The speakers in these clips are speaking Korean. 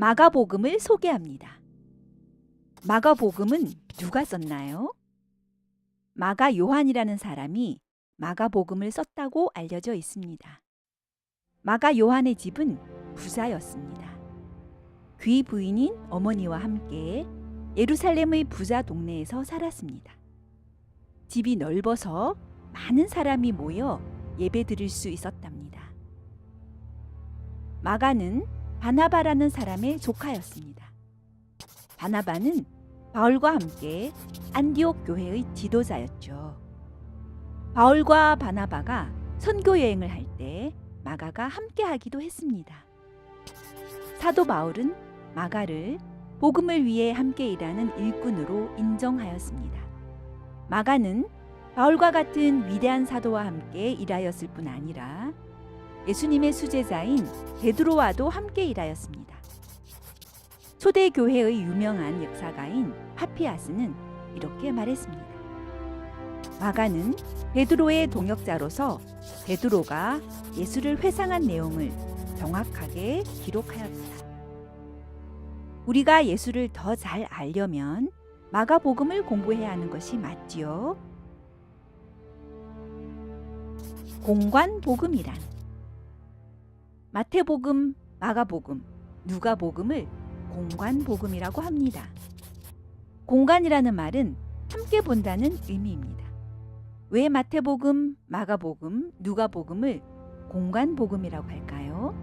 마가복음을 소개합니다. 마가복음은 누가 썼나요? 마가 요한이라는 사람이 마가복음을 썼다고 알려져 있습니다. 마가 요한의 집은 부자였습니다. 귀 부인인 어머니와 함께 예루살렘의 부자 동네에서 살았습니다. 집이 넓어서 많은 사람이 모여 예배 드릴 수 있었답니다. 마가는 바나바라는 사람의 조카였습니다. 바나바는 바울과 함께 안디옥 교회의 지도자였죠. 바울과 바나바가 선교 여행을 할 때 마가가 함께 하기도 했습니다. 사도 바울은 마가를 복음을 위해 함께 일하는 일꾼으로 인정하였습니다. 마가는 바울과 같은 위대한 사도와 함께 일하였을 뿐 아니라 예수님의 수제자인 베드로와도 함께 일하였습니다. 초대 교회의 유명한 역사가인 파피아스는 이렇게 말했습니다. 마가는 베드로의 동역자로서 베드로가 예수를 회상한 내용을 정확하게 기록하였다. 우리가 예수를 더 잘 알려면 마가복음을 공부해야 하는 것이 맞지요. 공관복음이란 마태복음, 마가복음, 누가복음을 공관복음이라고 합니다. 공간이라는 말은 함께 본다는 의미입니다. 왜 마태복음, 마가복음, 누가복음을 공관복음이라고 할까요?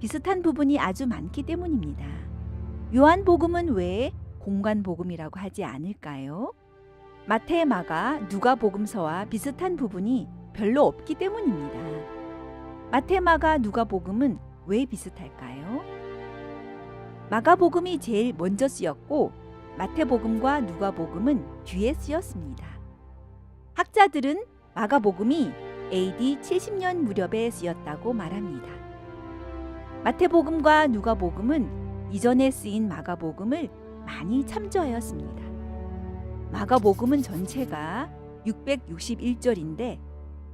비슷한 부분이 아주 많기 때문입니다. 요한복음은 왜 공관복음이라고 하지 않을까요? 마태, 마가, 누가복음서와 비슷한 부분이 별로 없기 때문입니다. 마태, 마가, 누가복음은 왜 비슷할까요? 마가복음이 제일 먼저 쓰였고 마태복음과 누가복음은 뒤에 쓰였습니다. 학자들은 마가복음이 AD 70년 무렵에 쓰였다고 말합니다. 마태복음과 누가복음은 이전에 쓰인 마가복음을 많이 참조하였습니다. 마가복음은 전체가 661절인데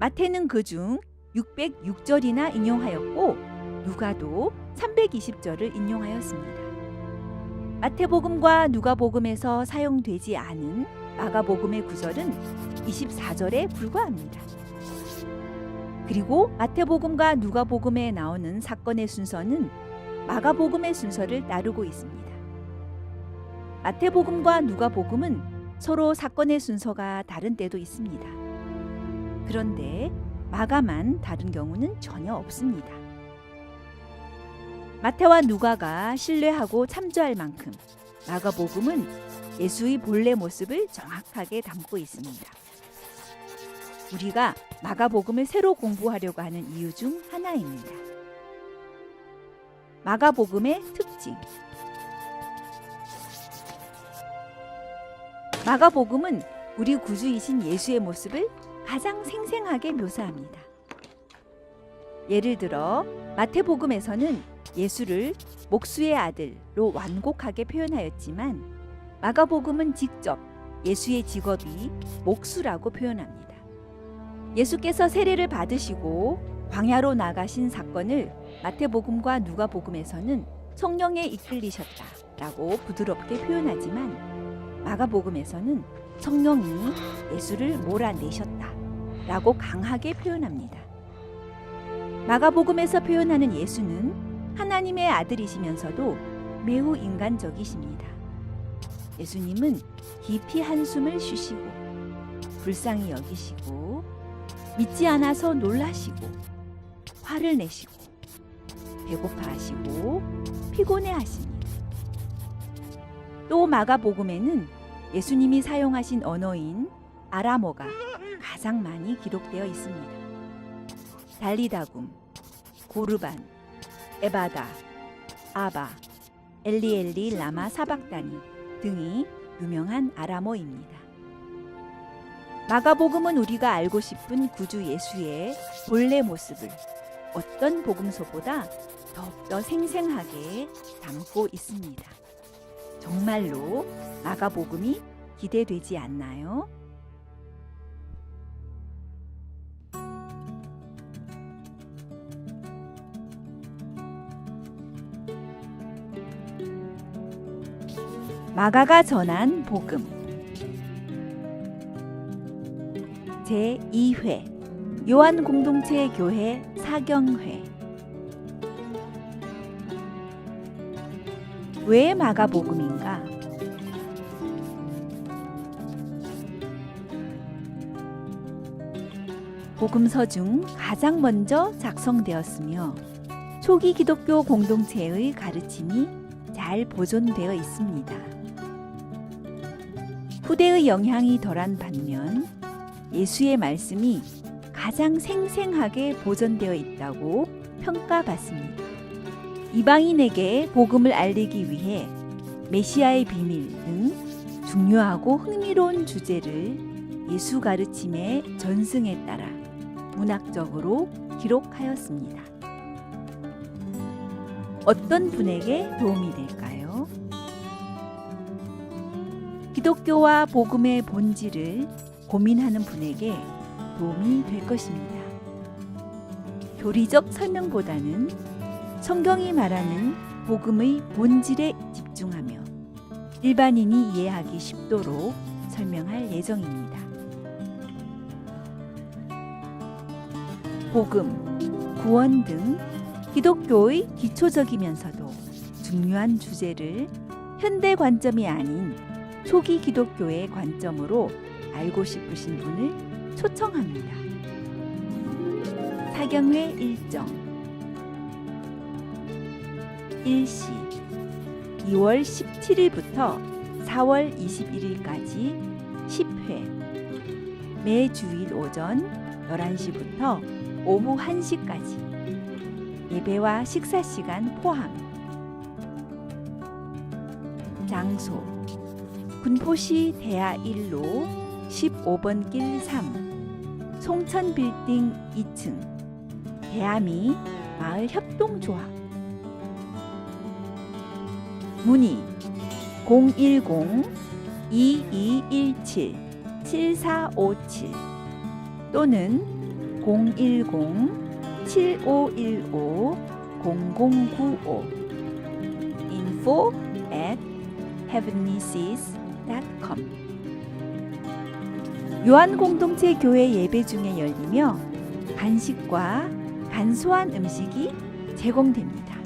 마태는 그중 606절이나 인용하였고 누가도 320절을 인용하였습니다. 마태복음과 누가복음에서 사용되지 않은 마가복음의 구절은 24절에 불과합니다. 그리고 마태복음과 누가복음에 나오는 사건의 순서는 마가복음의 순서를 따르고 있습니다. 마태복음과 누가복음은 서로 사건의 순서가 다른 때도 있습니다. 그런데 마가만 다른 경우는 전혀 없습니다. 마태와 누가가 신뢰하고 참조할 만큼 마가복음은 예수의 본래 모습을 정확하게 담고 있습니다. 우리가 마가복음을 새로 공부하려고 하는 이유 중 하나입니다. 마가복음의 특징. 마가복음은 우리 구주이신 예수의 모습을 가장 생생하게 묘사합니다. 예를 들어 마태복음에서는 예수를 목수의 아들로 완곡하게 표현하였지만 마가복음은 직접 예수의 직업이 목수라고 표현합니다. 예수께서 세례를 받으시고 광야로 나가신 사건을 마태복음과 누가복음에서는 성령에 이끌리셨다라고 부드럽게 표현하지만 마가복음에서는 성령이 예수를 몰아내셨다 라고 강하게 표현합니다. 마가복음에서 표현하는 예수는 하나님의 아들이시면서도 매우 인간적이십니다. 예수님은 깊이 한숨을 쉬시고 불쌍히 여기시고 믿지 않아서 놀라시고 화를 내시고 배고파하시고 피곤해 하십니다. 또 마가복음에는 예수님이 사용하신 언어인 아람어가 가장 많이 기록되어 있습니다. 달리다굼, 고르반, 에바다, 아바, 엘리엘리 라마 사박다니 등이 유명한 아람어입니다. 마가복음은 우리가 알고 싶은 구주 예수의 본래 모습을 어떤 복음서보다 더욱더 생생하게 담고 있습니다. 정말로 마가복음이 기대되지 않나요? 마가가 전한 복음 제 2회 요한 공동체 교회 사경회 왜 마가복음인가? 복음서 중 가장 먼저 작성되었으며 초기 기독교 공동체의 가르침이 잘 보존되어 있습니다. 후대의 영향이 덜한 반면 예수의 말씀이 가장 생생하게 보존되어 있다고 평가받습니다. 이방인에게 복음을 알리기 위해 메시아의 비밀 등 중요하고 흥미로운 주제를 예수 가르침의 전승에 따라 문학적으로 기록하였습니다. 어떤 분에게 도움이 될까요? 기독교와 복음의 본질을 고민하는 분에게 도움이 될 것입니다. 교리적 설명보다는 성경이 말하는 복음의 본질에 집중하며 일반인이 이해하기 쉽도록 설명할 예정입니다. 복음, 구원 등 기독교의 기초적이면서도 중요한 주제를 현대 관점이 아닌 초기 기독교의 관점으로 알고 싶으신 분을 초청합니다. 사경회 일정. 일시 2월 17일부터 4월 21일까지 10회. 매 주일 오전 11시부터 오후 1시까지. 예배와 식사 시간 포함. 장소 군포시 대하 1로 15번 길 3 송천 빌딩 2층 대하미 마을 협동조합. 문의 010-2217-7457 또는 010-7515-0095 info at heavenlyseas.com 요한 공동체 교회 예배 중에 열리며 간식과 간소한 음식이 제공됩니다.